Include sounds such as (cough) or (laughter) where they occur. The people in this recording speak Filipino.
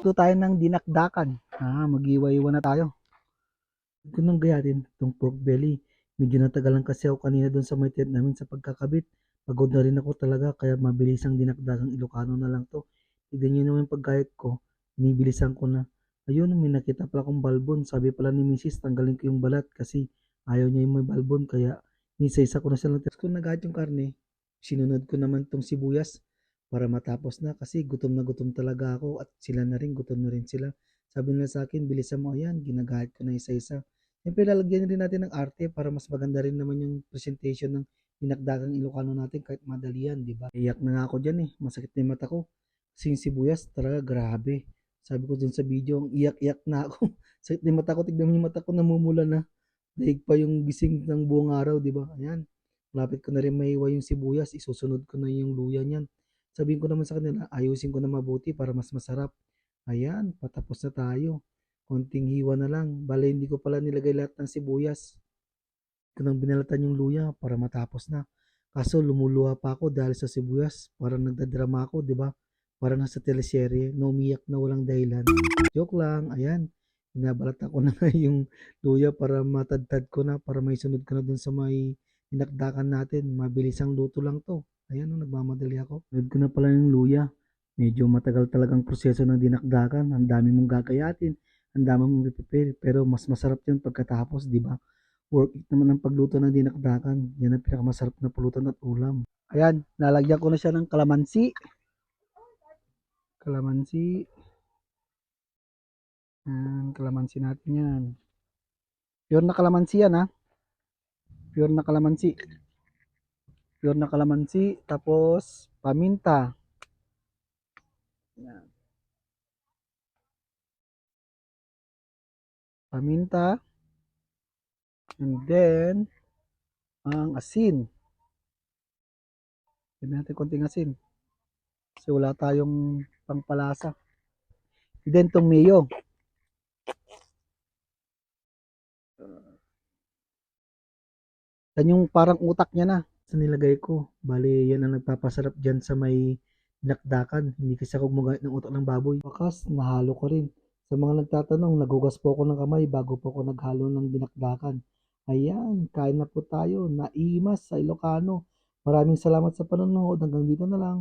Ito tayo ng dinakdakan. Ah, mag-iwa-iwa na tayo. Nang gayatin itong pork belly. Medyo natagalan kasi ako kanina doon sa may tent namin sa pagkakabit. Pagod na rin ako talaga kaya mabilis ang dinakdagang Ilocano na lang to. Tignan nyo naman yung paggayat ko. Binibilisan ko na. Ayun, may nakita pala akong balbon. Sabi pala ni Mrs. tanggalin ko yung balat kasi ayaw niya yung may balbon. Kaya isa-isa ko na silang test. Kung nagayat yung karne, sinunod ko naman tong sibuyas para matapos na kasi gutom na gutom talaga ako at sila na rin, gutom na rin sila. Sabi nila sa akin, bilisan mo ayan, ginagahit ko na isa-isa. Siyempre, lalagyan rin natin ng arte para mas maganda rin naman yung presentation ng dinakdagang Ilocano natin kahit madali yan, di ba? Iyak na nga ako dyan eh, masakit na yung mata ko. Kasi sibuyas, talaga grabe. Sabi ko dun sa video, ang iyak-iyak na ako. (laughs) sakit na yung mata ko, tignan mo yung mata ko, namumula na. Daig pa yung gising ng buong araw, di ba? Ayan, malapit ko na rin maiwa yung sibuyas, isusunod ko na yung luya niyan. Sabihin ko naman sa kanila, ayusin ko na mabuti para mas masarap. Ayan, patapos na tayo. Konting hiwa na lang. Bale, hindi ko pala nilagay lahat ng sibuyas. Ito nang binalatan yung luya para matapos na. Kaso lumuluha pa ako dahil sa sibuyas. Parang nagdadrama ako, di ba? Parang nasa teleserye, na umiyak na walang dahilan. Joke lang, ayan. Binabalat ako (laughs) na yung luya para matadtad ko na, para may sunod ko na dun sa may dinakdakan natin. Mabilis ang luto lang to. Ayan, no, nagmamadali ako. Sunod ko na pala yung luya. Medyo matagal talagang proseso ng dinakdakan. Ang dami mong gagayatin, ang dami mong prepare. Pero mas masarap yun pagkatapos, di ba? Work it naman ang pagluto ng dinakdakan. Yan ang pinakamasarap na pulutan at ulam. Ayan, nalagyan ko na siya ng kalamansi. Kalamansi. Yan, kalamansi natin yan. Pure na kalamansi yan ha. Pure na kalamansi. Pure na kalamansi. Tapos, paminta. Yan. Paminta. And then, ang asin. Lagyan natin konting asin. Kasi wala tayong pangpalasa. And then, itong mayo. Yan yung parang utak niya na. Sa nilagay ko. Bali, yan ang nagpapasarap dyan sa may dinakdakan. Hindi kasi ako gumagayat ng utak ng baboy. Bakas, nahalo ko rin. Sa mga nagtatanong, nagugas po ako ng kamay bago po ako naghalo ng dinakdakan. Ayan, kain na po tayo. Naimas sa Ilocano. Maraming salamat sa panonood. Hanggang dito na lang.